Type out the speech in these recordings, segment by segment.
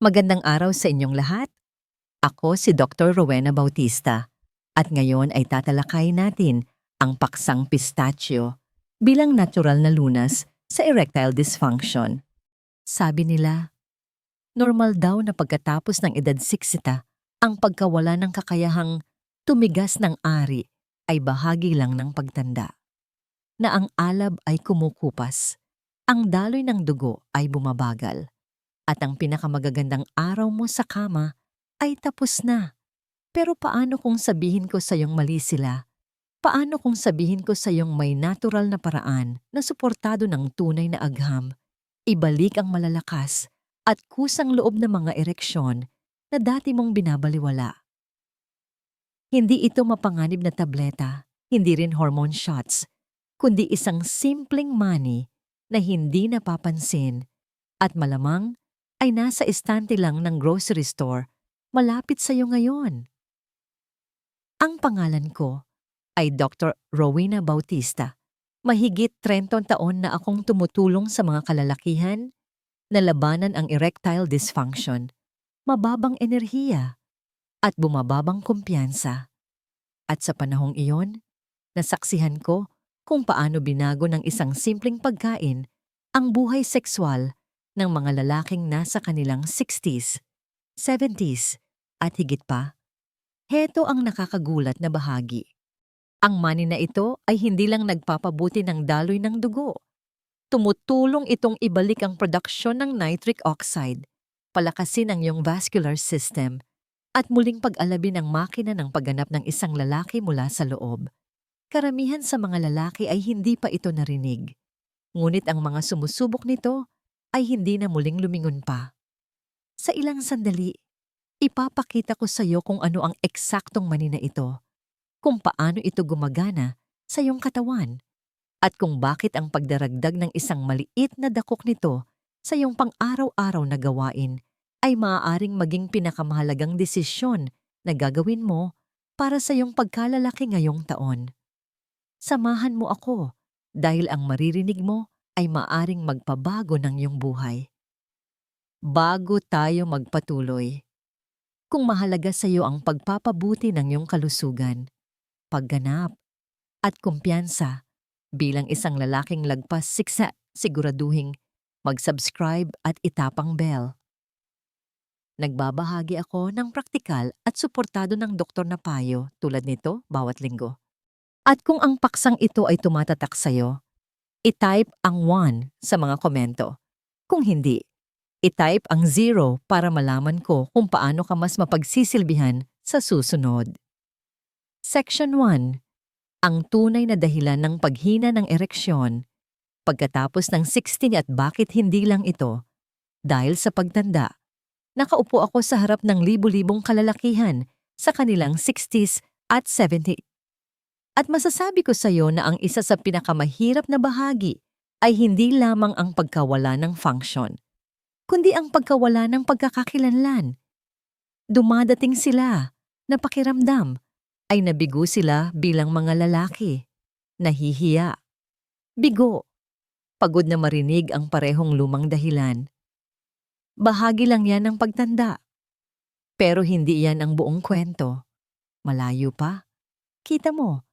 Magandang araw sa inyong lahat. Ako si Dr. Rowena Bautista at ngayon ay tatalakay natin ang paksang pistachio bilang natural na lunas sa erectile dysfunction. Sabi nila, normal daw na pagkatapos ng edad 60 ang pagkawala ng kakayahang tumigas ng ari ay bahagi lang ng pagtanda. Na ang alab ay kumukupas, ang daloy ng dugo ay bumabagal at ang pinakamagagandang araw mo sa kama ay tapos na. Pero paano kung sabihin ko sa iyong mali sila? Paano kung sabihin ko sa iyong may natural na paraan na suportado ng tunay na agham, ibalik ang malalakas at kusang loob na mga ereksyon na dati mong binabaliwala? Hindi ito mapanganib na tableta, hindi rin hormone shots, kundi isang simpleng money na hindi napapansin at malamang ay nasa estante lang ng grocery store malapit sa iyo ngayon. Ang pangalan ko ay Dr. Rowena Bautista. Mahigit 30 taon na akong tumutulong sa mga kalalakihan na labanan ang erectile dysfunction, mababang enerhiya, at bumababang kumpiyansa. At sa panahong iyon, nasaksihan ko kung paano binago ng isang simpleng pagkain ang buhay sexual ng mga lalaking nasa kanilang 60s, 70s at higit pa. Heto ang nakakagulat na bahagi. Ang money na ito ay hindi lang nagpapabuti ng daloy ng dugo. Tumutulong itong ibalik ang produksyon ng nitric oxide, palakasin ang iyong vascular system, at muling pag-alabin ang makina ng pagganap ng isang lalaki mula sa loob. Karamihan sa mga lalaki ay hindi pa ito narinig. Ngunit ang mga sumusubok nito ay hindi na muling lumingon pa. Sa ilang sandali, ipapakita ko sa iyo kung ano ang eksaktong mani na ito, kung paano ito gumagana sa iyong katawan, at kung bakit ang pagdaragdag ng isang maliit na dakok nito sa iyong pang-araw-araw na gawain ay maaaring maging pinakamahalagang desisyon na gagawin mo para sa iyong pagkalalaki ngayong taon. Samahan mo ako dahil ang maririnig mo ay maaring magpabago ng iyong buhay. Bago tayo magpatuloy, kung mahalaga sa iyo ang pagpapabuti ng iyong kalusugan, pagganap, at kumpiyansa bilang isang lalaking lagpas siksa, siguraduhing mag-subscribe at itapang bell. Nagbabahagi ako ng praktikal at suportado ng doktor na payo tulad nito bawat linggo. At kung ang paksang ito ay tumatatak sa'yo, i-type ang 1 sa mga komento. Kung hindi, i-type ang 0 para malaman ko kung paano ka mas mapagsisilbihan sa susunod. Section 1. Ang tunay na dahilan ng paghina ng ereksyon pagkatapos ng 16 at bakit hindi lang ito. Dahil sa pagtanda, nakaupo ako sa harap ng libu-libong kalalakihan sa kanilang 60s at 70s at masasabi ko sa iyo na ang isa sa pinakamahirap na bahagi ay hindi lamang ang pagkawala ng function, kundi ang pagkawala ng pagkakakilanlan. Dumadating sila, napakiramdam, ay nabigo sila bilang mga lalaki, nahihiya. Bigo, pagod na marinig ang parehong lumang dahilan. Bahagi lang yan ng pagtanda. Pero hindi yan ang buong kwento. Malayo pa. Kita mo,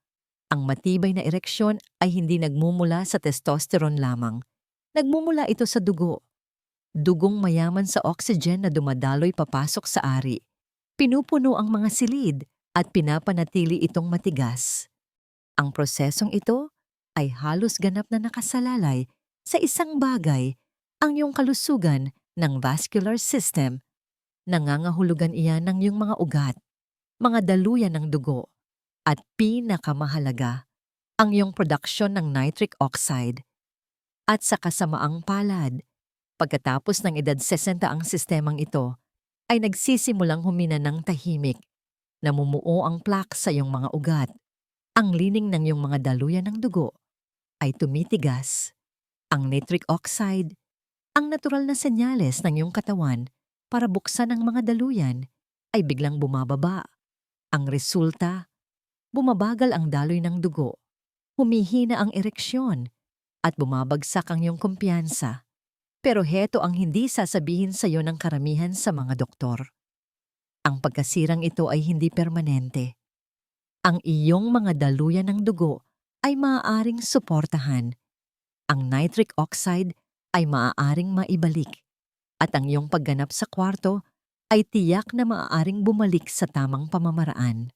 ang matibay na ereksyon ay hindi nagmumula sa testosterone lamang. Nagmumula ito sa dugo. Dugong mayaman sa oxygen na dumadaloy papasok sa ari. Pinupuno ang mga silid at pinapanatili itong matigas. Ang prosesong ito ay halos ganap na nakasalalay sa isang bagay, ang iyong kalusugan ng vascular system. Nangangahulugan iyan ng iyong mga ugat, mga daluyan ng dugo, at pinakamahalaga, ang iyong produksyon ng nitric oxide. At sa kasamaang palad, pagkatapos ng edad 60 ang sistemang ito, ay nagsisimulang humina ng tahimik, namumuo ang plaque sa iyong mga ugat. Ang lining ng iyong mga daluyan ng dugo ay tumitigas. Ang nitric oxide, ang natural na senyales ng iyong katawan para buksan ang mga daluyan, ay biglang bumababa. Ang resulta, bumabagal ang daloy ng dugo, humihina ang ereksyon, at bumabagsak ang iyong kumpiyansa. Pero heto ang hindi sasabihin sa iyo ng karamihan sa mga doktor. Ang pagkasirang ito ay hindi permanente. Ang iyong mga daluyan ng dugo ay maaaring suportahan. Ang nitric oxide ay maaaring maibalik. At ang iyong pagganap sa kwarto ay tiyak na maaaring bumalik sa tamang pamamaraan.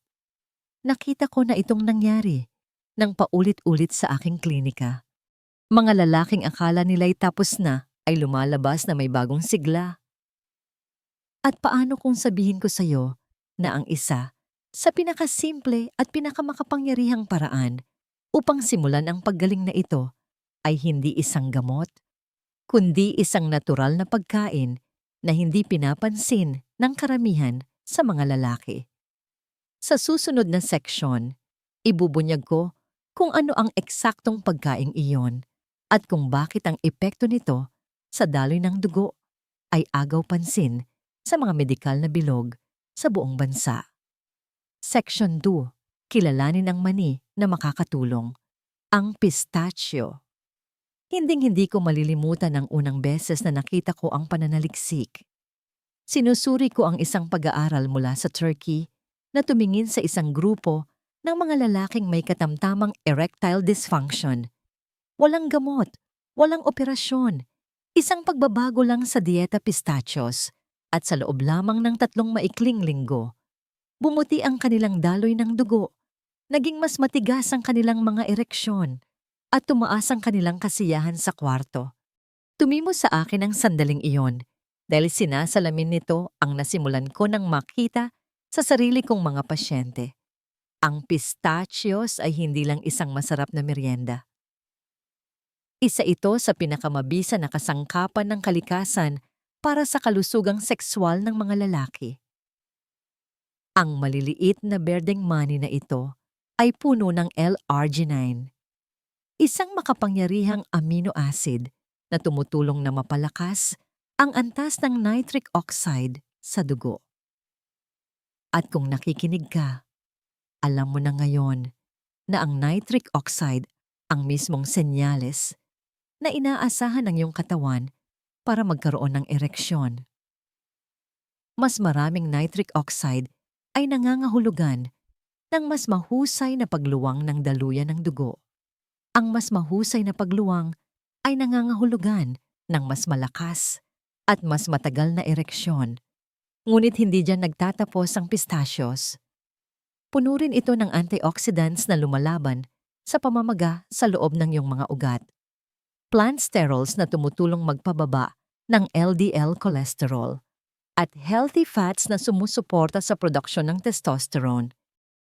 Nakita ko na itong nangyari nang paulit-ulit sa aking klinika. Mga lalaking akala nila'y tapos na ay lumalabas na may bagong sigla. At paano kung sabihin ko sa iyo na ang isa sa pinakasimple at pinakamakapangyarihang paraan upang simulan ang paggaling na ito ay hindi isang gamot, kundi isang natural na pagkain na hindi pinapansin ng karamihan sa mga lalaki. Sa susunod na seksyon, ibubunyag ko kung ano ang eksaktong pagkaing iyon at kung bakit ang epekto nito sa daloy ng dugo ay agaw pansin sa mga medikal na bilog sa buong bansa. Section 2. Kilalanin ang mani na makakatulong. Ang pistachio. Hinding-hindi ko malilimutan ang unang beses na nakita ko ang pananaliksik. Sinusuri ko ang isang pag-aaral mula sa Turkey na tumingin sa isang grupo ng mga lalaking may katamtamang erectile dysfunction Walang gamot, walang operasyon. Isang pagbabago lang sa dieta pistachios at sa loob lamang ng tatlong maikling linggo, bumuti ang kanilang daloy ng dugo, naging mas matigas ang kanilang mga ereksyon, at tumaas ang kanilang kasiyahan sa kwarto. Tumimo sa akin ang sandaling iyon dahil sinasalamin nito ang nasimulan ko nang makita sa sarili kong mga pasyente. Ang pistachios ay hindi lang isang masarap na merienda. Isa ito sa pinakamabisa na kasangkapan ng kalikasan para sa kalusugang sekswal ng mga lalaki. Ang maliliit na berdeng mani na ito ay puno ng L-arginine, isang makapangyarihang amino acid na tumutulong na mapalakas ang antas ng nitric oxide sa dugo. At kung nakikinig ka, alam mo na ngayon na ang nitric oxide ang mismong senyales na inaasahan ng iyong katawan para magkaroon ng ereksyon. Mas maraming nitric oxide ay nangangahulugan ng mas mahusay na pagluwang ng daluyan ng dugo. Ang mas mahusay na pagluwang ay nangangahulugan ng mas malakas at mas matagal na ereksyon. Ngunit hindi dyan nagtatapos ang pistachios. Puno rin ito ng antioxidants na lumalaban sa pamamaga sa loob ng iyong mga ugat plant sterols na tumutulong magpababa ng LDL cholesterol at healthy fats na sumusuporta sa produksyon ng testosterone.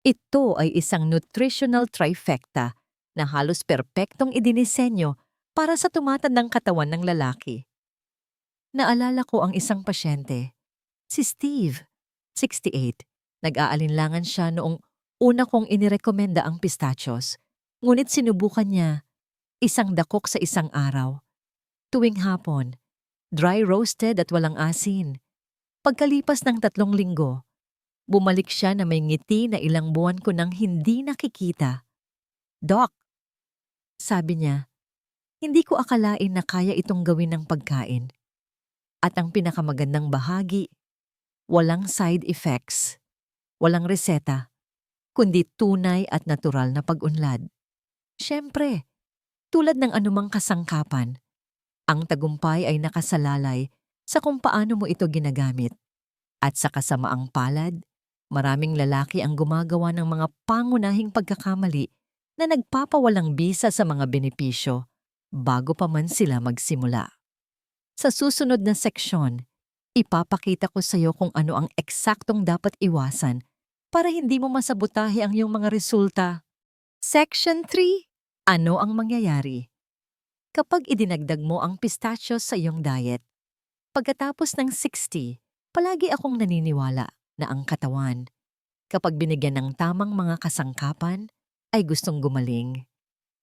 Ito ay isang nutritional trifecta na halos perpektong idinisenyo para sa tumatandang katawan ng lalaki. Naalala ko ang isang pasyente, si Steve, 68. Nag-aalinlangan siya noong una kong inirekomenda ang pistachios, ngunit sinubukan niya isang dakok sa isang araw. Tuwing hapon, dry roasted at walang asin. Pagkalipas ng tatlong linggo, bumalik siya na may ngiti na ilang buwan ko nang hindi nakikita. Doc, sabi niya, hindi ko akalain na kaya itong gawin ng pagkain. At ang pinakamagandang bahagi, walang side effects, walang reseta, kundi tunay at natural na pag-unlad. Siyempre, tulad ng anumang kasangkapan, ang tagumpay ay nakasalalay sa kung paano mo ito ginagamit. At sa kasamaang palad, maraming lalaki ang gumagawa ng mga pangunahing pagkakamali na nagpapawalang bisa sa mga benepisyo bago pa man sila magsimula. Sa susunod na seksyon, ipapakita ko sa iyo kung ano ang eksaktong dapat iwasan para hindi mo masabotahe ang iyong mga resulta. Section 3 ano ang mangyayari? Kapag idinagdag mo ang pistachios sa iyong diet, pagkatapos ng 60, palagi akong naniniwala na ang katawan, kapag binigyan ng tamang mga kasangkapan, ay gustong gumaling.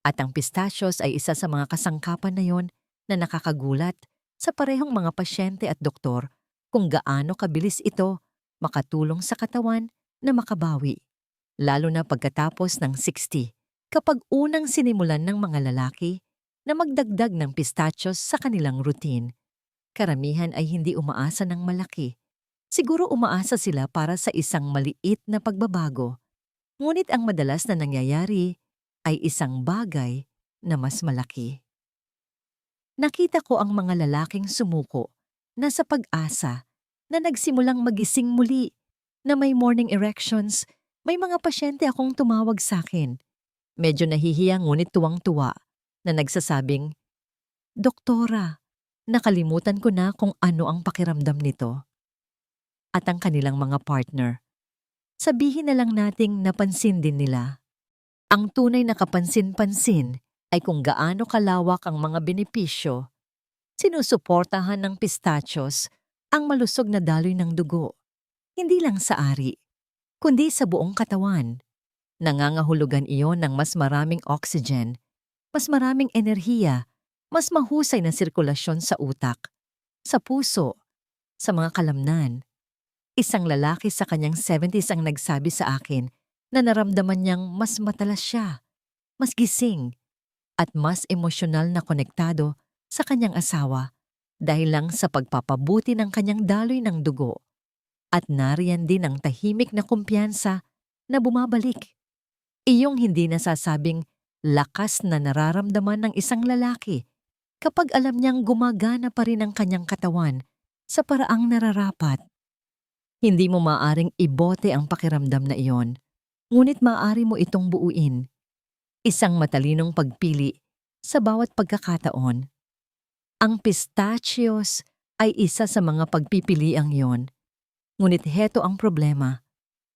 At ang pistachios ay isa sa mga kasangkapan na yon na nakakagulat sa parehong mga pasyente at doktor kung gaano kabilis ito makatulong sa katawan na makabawi, lalo na pagkatapos ng 60 kapag unang sinimulan ng mga lalaki na magdagdag ng pistachios sa kanilang routine Karamihan ay hindi umaasa ng malaki. Siguro umaasa sila para sa isang maliit na pagbabago. Ngunit ang madalas na nangyayari ay isang bagay na mas malaki. Nakita ko ang mga lalaking sumuko na sa pag-asa na nagsimulang magising muli na may morning erections, may mga pasyente akong tumawag sa akin. Medyo nahihiya ngunit tuwang-tuwa na nagsasabing, Doktora, nakalimutan ko na kung ano ang pakiramdam nito. At ang kanilang mga partner. Sabihin na lang nating napansin din nila. Ang tunay na kapansin-pansin ay kung gaano kalawak ang mga benepisyo. Sinusuportahan ng pistachios ang malusog na daloy ng dugo. Hindi lang sa ari, kundi sa buong katawan. Nangangahulugan iyon ng mas maraming oxygen, mas maraming enerhiya, mas mahusay na sirkulasyon sa utak, sa puso, sa mga kalamnan. Isang lalaki sa kanyang 70s ang nagsabi sa akin na naramdaman niyang mas matalas siya, mas gising, at mas emosyonal na konektado sa kanyang asawa dahil lang sa pagpapabuti ng kanyang daloy ng dugo. At nariyan din ang tahimik na kumpiyansa na bumabalik. Iyong hindi nasasabing lakas na nararamdaman ng isang lalaki kapag alam niyang gumagana pa rin ang kanyang katawan sa paraang nararapat. Hindi mo maaring ibote ang pakiramdam na iyon, ngunit maaari mo itong buuin. Isang matalinong pagpili sa bawat pagkakataon. Ang pistachios ay isa sa mga pagpipiliang yon. Ngunit heto ang problema.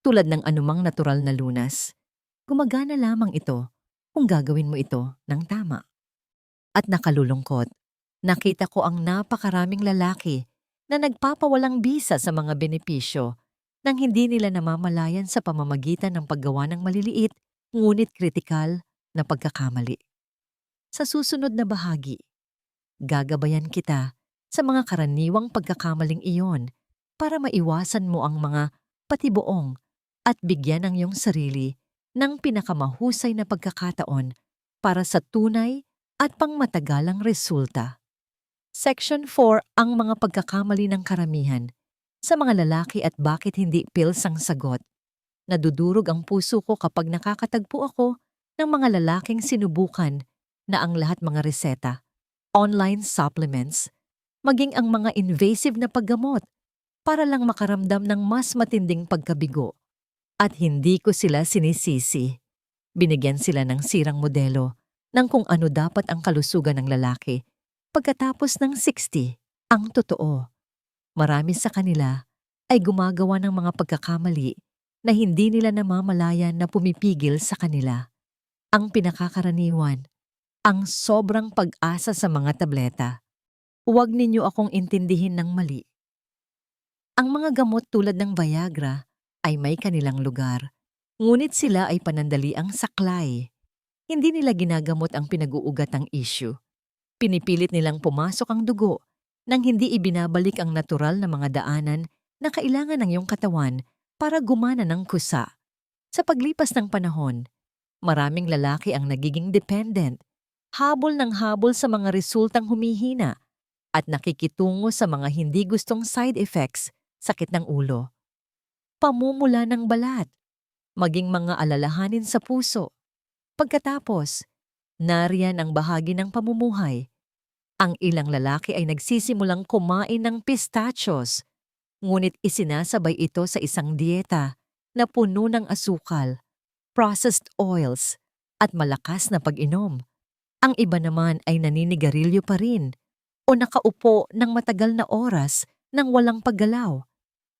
Tulad ng anumang natural na lunas, gumagana lamang ito kung gagawin mo ito ng tama. At nakalulungkot, nakita ko ang napakaraming lalaki na nagpapawalang bisa sa mga benepisyo nang hindi nila namamalayan sa pamamagitan ng paggawa ng maliliit ngunit kritikal na pagkakamali. Sa susunod na bahagi, gagabayan kita sa mga karaniwang pagkakamaling iyon para maiwasan mo ang mga patibuong at bigyan ang iyong sarili ng pinakamahusay na pagkakataon para sa tunay at pangmatagalang resulta. Section 4 ang mga pagkakamali ng karamihan sa mga lalaki at bakit hindi pills ang sagot. Nadudurog ang puso ko kapag nakakatagpo ako ng mga lalaking sinubukan na ang lahat mga reseta, online supplements, maging ang mga invasive na paggamot para lang makaramdam ng mas matinding pagkabigo. At hindi ko sila sinisisi. Binigyan sila ng sirang modelo ng kung ano dapat ang kalusugan ng lalaki. Pagkatapos ng 60, ang totoo. Marami sa kanila ay gumagawa ng mga pagkakamali na hindi nila namamalayan na pumipigil sa kanila. Ang pinakakaraniwan, ang sobrang pag-asa sa mga tableta. Huwag ninyo akong intindihin ng mali. Ang mga gamot tulad ng Viagra ay may kanilang lugar, ngunit sila ay panandaliang saklay. Hindi nila ginagamot ang pinag-uugatang issue. Pinipilit nilang pumasok ang dugo nang hindi ibinabalik ang natural na mga daanan na kailangan ng iyong katawan para gumana ng kusa. Sa paglipas ng panahon, maraming lalaki ang nagiging dependent, habol ng habol sa mga resultang humihina at nakikitungo sa mga hindi gustong side effects sakit ng ulo, pamumula ng balat, maging mga alalahanin sa puso. Pagkatapos, nariyan ang bahagi ng pamumuhay. Ang ilang lalaki ay nagsisimulang kumain ng pistachios, ngunit isinasabay ito sa isang dieta na puno ng asukal, processed oils, at malakas na pag-inom. Ang iba naman ay naninigarilyo pa rin o nakaupo ng matagal na oras nang walang paggalaw.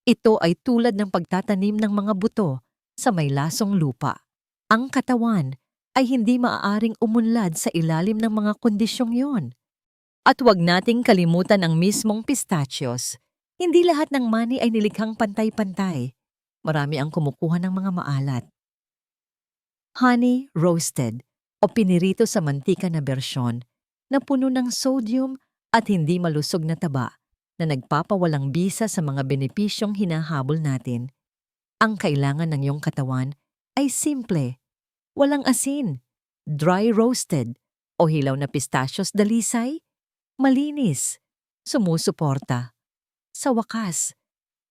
Ito ay tulad ng pagtatanim ng mga buto sa may lasong lupa. Ang katawan ay hindi maaaring umunlad sa ilalim ng mga kondisyong yon. At huwag nating kalimutan ang mismong pistachios. Hindi lahat ng mani ay nilikhang pantay-pantay. Marami ang kumukuha ng mga maalat. Honey roasted o pinirito sa mantika na bersyon na puno ng sodium at hindi malusog na taba na nagpapawalang bisa sa mga benepisyong hinahabol natin. Ang kailangan ng iyong katawan ay simple, walang asin, dry roasted, o hilaw na pistachios dalisay, malinis, sumusuporta. Sa wakas,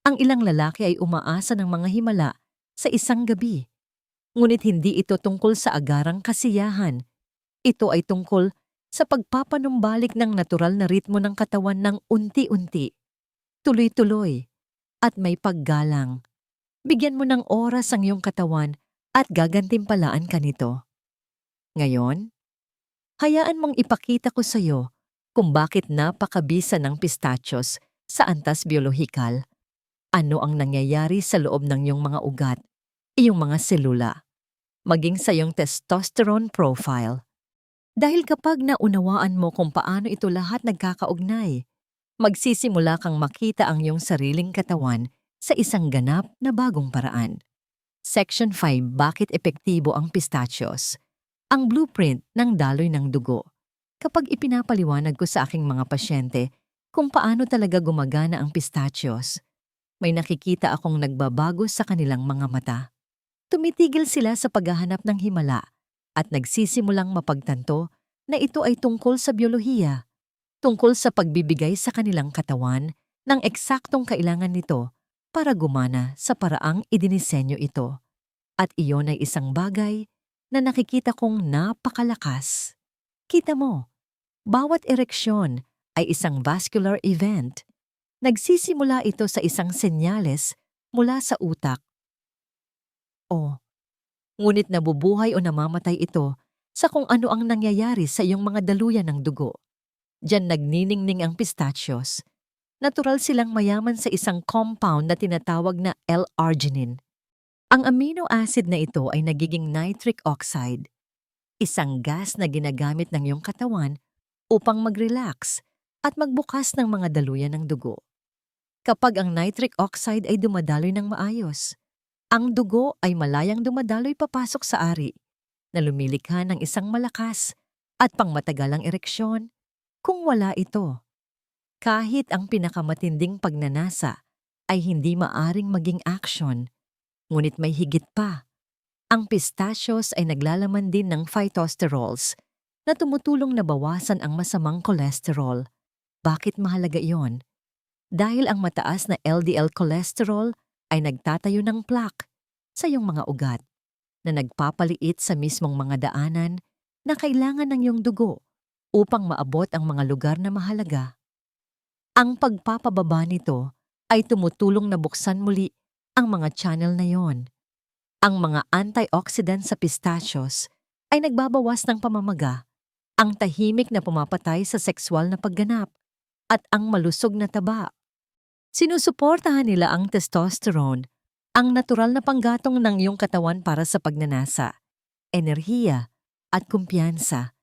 ang ilang lalaki ay umaasa ng mga himala sa isang gabi. Ngunit hindi ito tungkol sa agarang kasiyahan. Ito ay tungkol sa pagpapanumbalik ng natural na ritmo ng katawan ng unti-unti, tuloy-tuloy, at may paggalang. Bigyan mo ng oras ang iyong katawan at gagantimpalaan ka nito. Ngayon, hayaan mong ipakita ko sa iyo kung bakit napakabisa ng pistachios sa antas biolohikal. Ano ang nangyayari sa loob ng iyong mga ugat, iyong mga selula, maging sa iyong testosterone profile. Dahil kapag naunawaan mo kung paano ito lahat nagkakaugnay, magsisimula kang makita ang iyong sariling katawan sa isang ganap na bagong paraan. Section 5 Bakit epektibo ang pistachios? Ang blueprint ng daloy ng dugo. Kapag ipinapaliwanag ko sa aking mga pasyente kung paano talaga gumagana ang pistachios, may nakikita akong nagbabago sa kanilang mga mata. Tumitigil sila sa paghahanap ng himala at nagsisimulang mapagtanto na ito ay tungkol sa biolohiya, tungkol sa pagbibigay sa kanilang katawan ng eksaktong kailangan nito para gumana sa paraang idinisenyo ito. At iyon ay isang bagay na nakikita kong napakalakas. Kita mo, bawat ereksyon ay isang vascular event. Nagsisimula ito sa isang senyales mula sa utak. O, ngunit nabubuhay o namamatay ito sa kung ano ang nangyayari sa iyong mga daluyan ng dugo. Diyan nagniningning ang pistachios. Natural silang mayaman sa isang compound na tinatawag na L-arginine. Ang amino acid na ito ay nagiging nitric oxide, isang gas na ginagamit ng iyong katawan upang mag-relax at magbukas ng mga daluyan ng dugo. Kapag ang nitric oxide ay dumadaloy ng maayos, ang dugo ay malayang dumadaloy papasok sa ari na lumilikha ng isang malakas at pangmatagalang ereksyon kung wala ito. Kahit ang pinakamatinding pagnanasa ay hindi maaring maging action, ngunit may higit pa. Ang pistachios ay naglalaman din ng phytosterols na tumutulong na bawasan ang masamang kolesterol. Bakit mahalaga iyon? Dahil ang mataas na LDL cholesterol ay nagtatayo ng plaque sa iyong mga ugat na nagpapaliit sa mismong mga daanan na kailangan ng iyong dugo upang maabot ang mga lugar na mahalaga. Ang pagpapababa nito ay tumutulong na buksan muli ang mga channel na yon. Ang mga antioxidant sa pistachios ay nagbabawas ng pamamaga, ang tahimik na pumapatay sa sexual na pagganap, at ang malusog na taba. Sinusuportahan nila ang testosterone, ang natural na panggatong ng iyong katawan para sa pagnanasa, enerhiya, at kumpiyansa.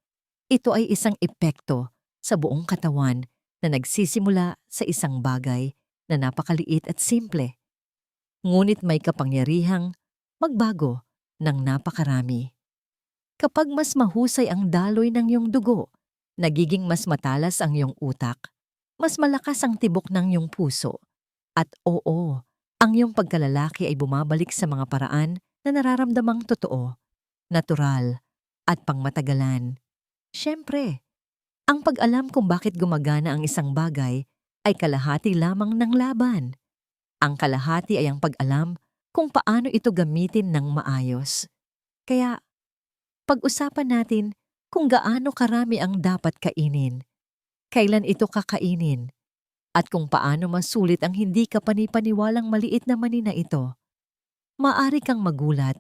Ito ay isang epekto sa buong katawan na nagsisimula sa isang bagay na napakaliit at simple ngunit may kapangyarihang magbago ng napakarami. Kapag mas mahusay ang daloy ng iyong dugo, nagiging mas matalas ang iyong utak, mas malakas ang tibok ng iyong puso, at oo, ang iyong pagkalalaki ay bumabalik sa mga paraan na nararamdamang totoo, natural, at pangmatagalan. Siyempre, ang pag-alam kung bakit gumagana ang isang bagay ay kalahati lamang ng laban. Ang kalahati ay ang pag-alam kung paano ito gamitin ng maayos. Kaya, pag-usapan natin kung gaano karami ang dapat kainin, kailan ito kakainin, at kung paano masulit ang hindi ka panipaniwalang maliit na manina ito. Maari kang magulat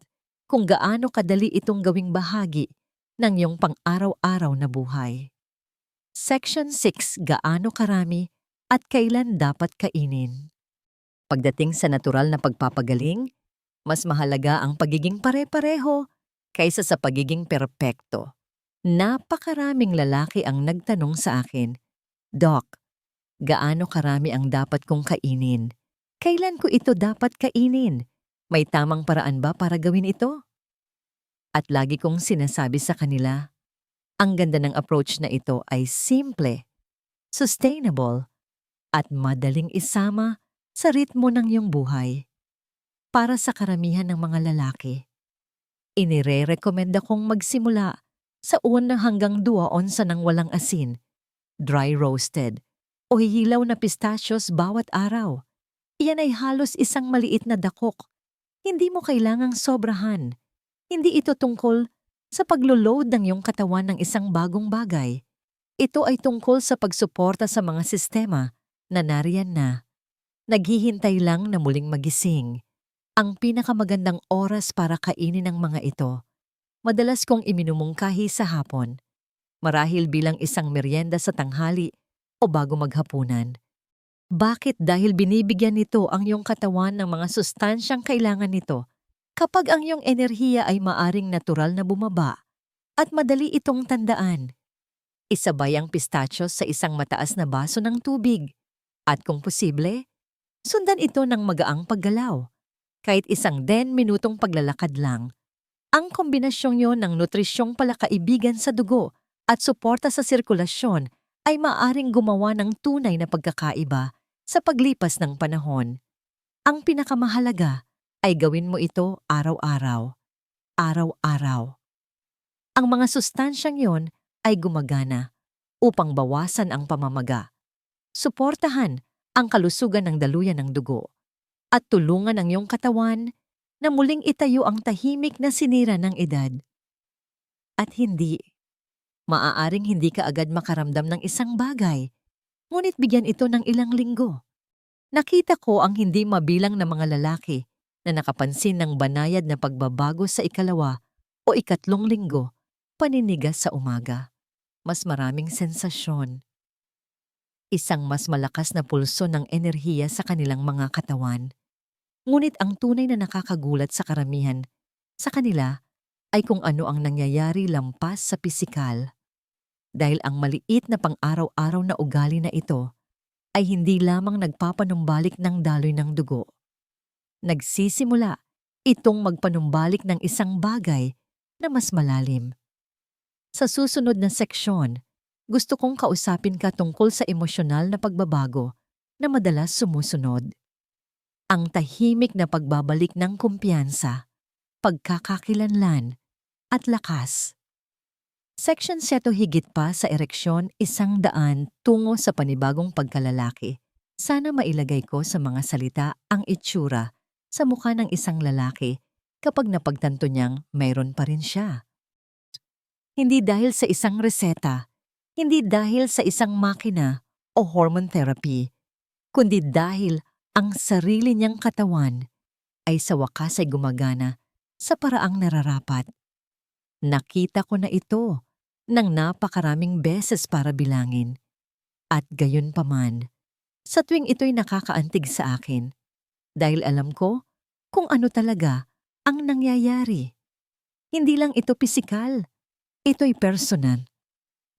kung gaano kadali itong gawing bahagi ng iyong pang-araw-araw na buhay. Section 6 Gaano karami at kailan dapat kainin? Pagdating sa natural na pagpapagaling, mas mahalaga ang pagiging pare-pareho kaysa sa pagiging perpekto. Napakaraming lalaki ang nagtanong sa akin, Doc, gaano karami ang dapat kong kainin? Kailan ko ito dapat kainin? May tamang paraan ba para gawin ito? At lagi kong sinasabi sa kanila, ang ganda ng approach na ito ay simple, sustainable, at madaling isama sa ritmo ng iyong buhay. Para sa karamihan ng mga lalaki, inire-rekomenda kong magsimula sa una hanggang dua onsa ng walang asin, dry roasted, o hihilaw na pistachios bawat araw. Iyan ay halos isang maliit na dakok. Hindi mo kailangang sobrahan. Hindi ito tungkol sa paglo-load ng iyong katawan ng isang bagong bagay. Ito ay tungkol sa pagsuporta sa mga sistema na nariyan na. Naghihintay lang na muling magising. Ang pinakamagandang oras para kainin ang mga ito. Madalas kong iminumungkahi sa hapon. Marahil bilang isang merienda sa tanghali o bago maghapunan. Bakit dahil binibigyan nito ang iyong katawan ng mga sustansyang kailangan nito kapag ang iyong enerhiya ay maaring natural na bumaba at madali itong tandaan. Isabay ang pistachios sa isang mataas na baso ng tubig at kung posible, sundan ito ng magaang paggalaw. Kahit isang 10 minutong paglalakad lang. Ang kombinasyong yon ng nutrisyong palakaibigan sa dugo at suporta sa sirkulasyon ay maaring gumawa ng tunay na pagkakaiba sa paglipas ng panahon. Ang pinakamahalaga ay gawin mo ito araw-araw. Araw-araw. Ang mga sustansyang yon ay gumagana upang bawasan ang pamamaga. Suportahan ang kalusugan ng daluyan ng dugo at tulungan ang iyong katawan na muling itayo ang tahimik na sinira ng edad. At hindi maaaring hindi ka agad makaramdam ng isang bagay, ngunit bigyan ito ng ilang linggo. Nakita ko ang hindi mabilang na mga lalaki na nakapansin ng banayad na pagbabago sa ikalawa o ikatlong linggo, paninigas sa umaga. Mas maraming sensasyon. Isang mas malakas na pulso ng enerhiya sa kanilang mga katawan. Ngunit ang tunay na nakakagulat sa karamihan sa kanila ay kung ano ang nangyayari lampas sa pisikal dahil ang maliit na pang-araw-araw na ugali na ito ay hindi lamang nagpapanumbalik ng daloy ng dugo. Nagsisimula itong magpanumbalik ng isang bagay na mas malalim. Sa susunod na seksyon, gusto kong kausapin ka tungkol sa emosyonal na pagbabago na madalas sumusunod. Ang tahimik na pagbabalik ng kumpiyansa, pagkakakilanlan, at lakas. Section seto higit pa sa ereksyon isang daan tungo sa panibagong pagkalalaki. Sana mailagay ko sa mga salita ang itsura sa mukha ng isang lalaki kapag napagtanto niyang mayroon pa rin siya. Hindi dahil sa isang reseta, hindi dahil sa isang makina o hormone therapy, kundi dahil ang sarili niyang katawan ay sa wakas ay gumagana sa paraang nararapat. Nakita ko na ito ng napakaraming beses para bilangin. At gayon paman, sa tuwing ito'y nakakaantig sa akin, dahil alam ko kung ano talaga ang nangyayari. Hindi lang ito pisikal, ito'y personal.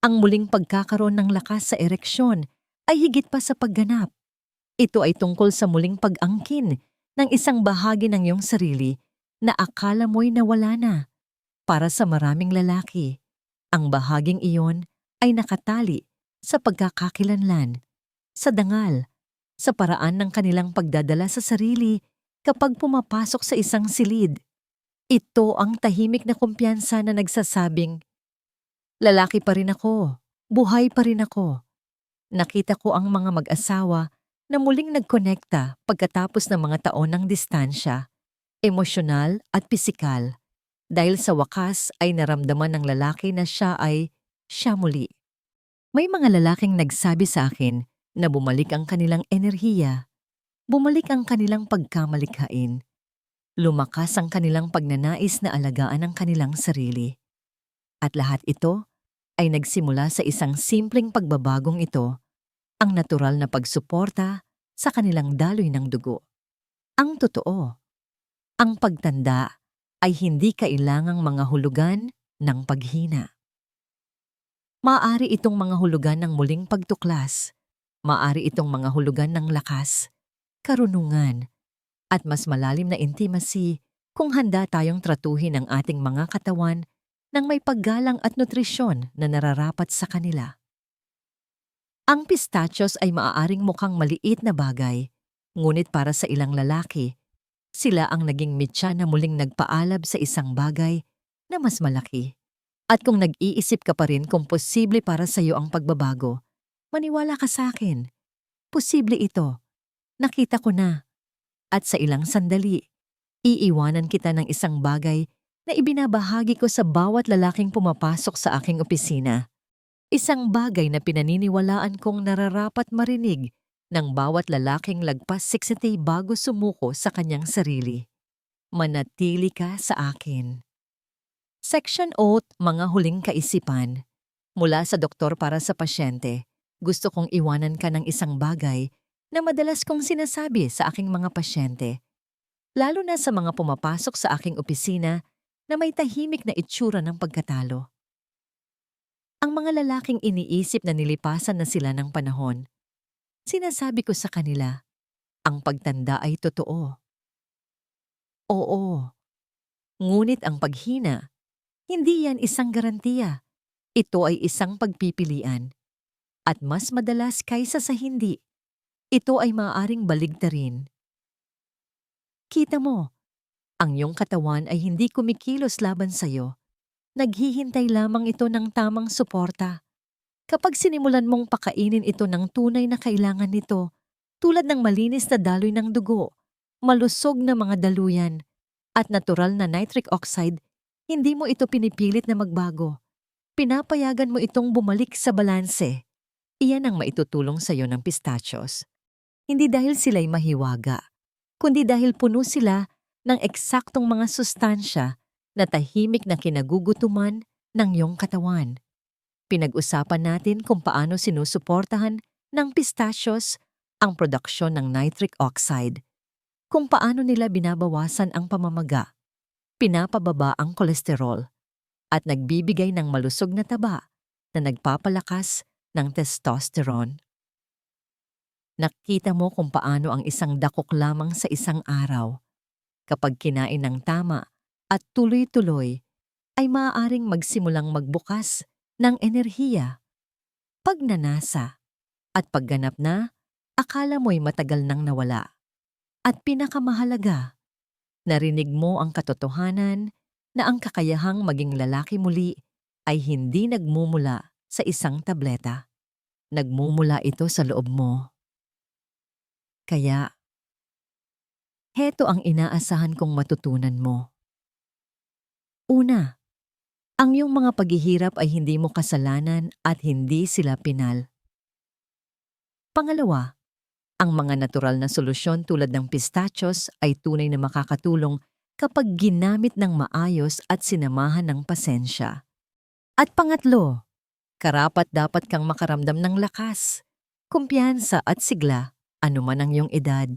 Ang muling pagkakaroon ng lakas sa ereksyon ay higit pa sa pagganap. Ito ay tungkol sa muling pag-angkin ng isang bahagi ng iyong sarili na akala mo'y nawala na. Para sa maraming lalaki, ang bahaging iyon ay nakatali sa pagkakakilanlan, sa dangal, sa paraan ng kanilang pagdadala sa sarili kapag pumapasok sa isang silid. Ito ang tahimik na kumpiyansa na nagsasabing, Lalaki pa rin ako, buhay pa rin ako. Nakita ko ang mga mag-asawa na muling nagkonekta pagkatapos ng mga taon ng distansya, emosyonal at pisikal dahil sa wakas ay naramdaman ng lalaki na siya ay siya muli. May mga lalaking nagsabi sa akin na bumalik ang kanilang enerhiya, bumalik ang kanilang pagkamalikhain, lumakas ang kanilang pagnanais na alagaan ang kanilang sarili. At lahat ito ay nagsimula sa isang simpleng pagbabagong ito, ang natural na pagsuporta sa kanilang daloy ng dugo. Ang totoo, ang pagtanda ay hindi kailangang mga hulugan ng paghina. Maaari itong mga hulugan ng muling pagtuklas, maaari itong mga hulugan ng lakas, karunungan, at mas malalim na intimacy kung handa tayong tratuhin ang ating mga katawan ng may paggalang at nutrisyon na nararapat sa kanila. Ang pistachios ay maaaring mukhang maliit na bagay, ngunit para sa ilang lalaki, sila ang naging mitya na muling nagpaalab sa isang bagay na mas malaki. At kung nag-iisip ka pa rin kung posible para sa iyo ang pagbabago, maniwala ka sa akin. posible ito. Nakita ko na. At sa ilang sandali, iiwanan kita ng isang bagay na ibinabahagi ko sa bawat lalaking pumapasok sa aking opisina. Isang bagay na pinaniniwalaan kong nararapat marinig ng bawat lalaking lagpas 60 bago sumuko sa kanyang sarili. Manatili ka sa akin. Section 8, Mga Huling Kaisipan. Mula sa doktor para sa pasyente, gusto kong iwanan ka ng isang bagay na madalas kong sinasabi sa aking mga pasyente. Lalo na sa mga pumapasok sa aking opisina na may tahimik na itsura ng pagkatalo. Ang mga lalaking iniisip na nilipasan na sila ng panahon, sinasabi ko sa kanila, ang pagtanda ay totoo. Oo. Ngunit ang paghina, hindi yan isang garantiya. Ito ay isang pagpipilian. At mas madalas kaysa sa hindi, ito ay maaaring baligtarin. Kita mo, ang iyong katawan ay hindi kumikilos laban sa'yo. Naghihintay lamang ito ng tamang suporta. Kapag sinimulan mong pakainin ito ng tunay na kailangan nito, tulad ng malinis na daloy ng dugo, malusog na mga daluyan, at natural na nitric oxide, hindi mo ito pinipilit na magbago. Pinapayagan mo itong bumalik sa balanse. Iyan ang maitutulong sa iyo ng pistachios. Hindi dahil sila'y mahiwaga, kundi dahil puno sila ng eksaktong mga sustansya na tahimik na kinagugutuman ng iyong katawan. Pinag-usapan natin kung paano sinusuportahan ng pistachios ang produksyon ng nitric oxide, kung paano nila binabawasan ang pamamaga, pinapababa ang kolesterol, at nagbibigay ng malusog na taba na nagpapalakas ng testosterone. Nakita mo kung paano ang isang dakok lamang sa isang araw, kapag kinain ng tama at tuloy-tuloy, ay maaaring magsimulang magbukas ng enerhiya. Pag nanasa at pagganap na, akala mo'y matagal nang nawala. At pinakamahalaga, narinig mo ang katotohanan na ang kakayahang maging lalaki muli ay hindi nagmumula sa isang tableta. Nagmumula ito sa loob mo. Kaya, heto ang inaasahan kong matutunan mo. Una, ang iyong mga paghihirap ay hindi mo kasalanan at hindi sila pinal. Pangalawa, ang mga natural na solusyon tulad ng pistachios ay tunay na makakatulong kapag ginamit ng maayos at sinamahan ng pasensya. At pangatlo, karapat dapat kang makaramdam ng lakas, kumpiyansa at sigla, anuman ang iyong edad.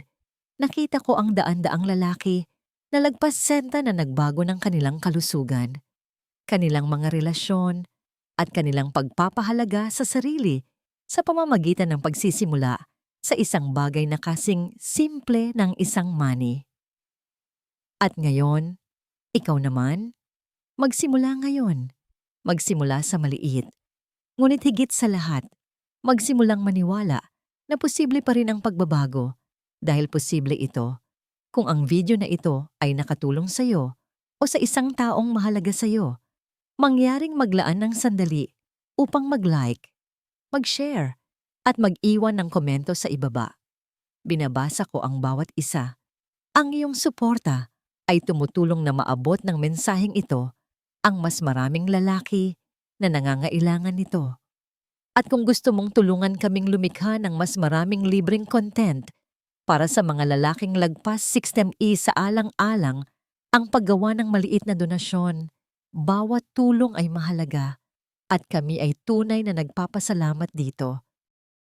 Nakita ko ang daan-daang lalaki na lagpas senta na nagbago ng kanilang kalusugan, kanilang mga relasyon, at kanilang pagpapahalaga sa sarili sa pamamagitan ng pagsisimula sa isang bagay na kasing simple ng isang money. At ngayon, ikaw naman, magsimula ngayon. Magsimula sa maliit. Ngunit higit sa lahat, magsimulang maniwala na posible pa rin ang pagbabago dahil posible ito kung ang video na ito ay nakatulong sa iyo o sa isang taong mahalaga sa iyo, mangyaring maglaan ng sandali upang mag-like, mag-share, at mag-iwan ng komento sa ibaba. Binabasa ko ang bawat isa. Ang iyong suporta ay tumutulong na maabot ng mensaheng ito ang mas maraming lalaki na nangangailangan nito. At kung gusto mong tulungan kaming lumikha ng mas maraming libreng content para sa mga lalaking lagpas 6ME sa alang-alang ang paggawa ng maliit na donasyon. Bawat tulong ay mahalaga at kami ay tunay na nagpapasalamat dito.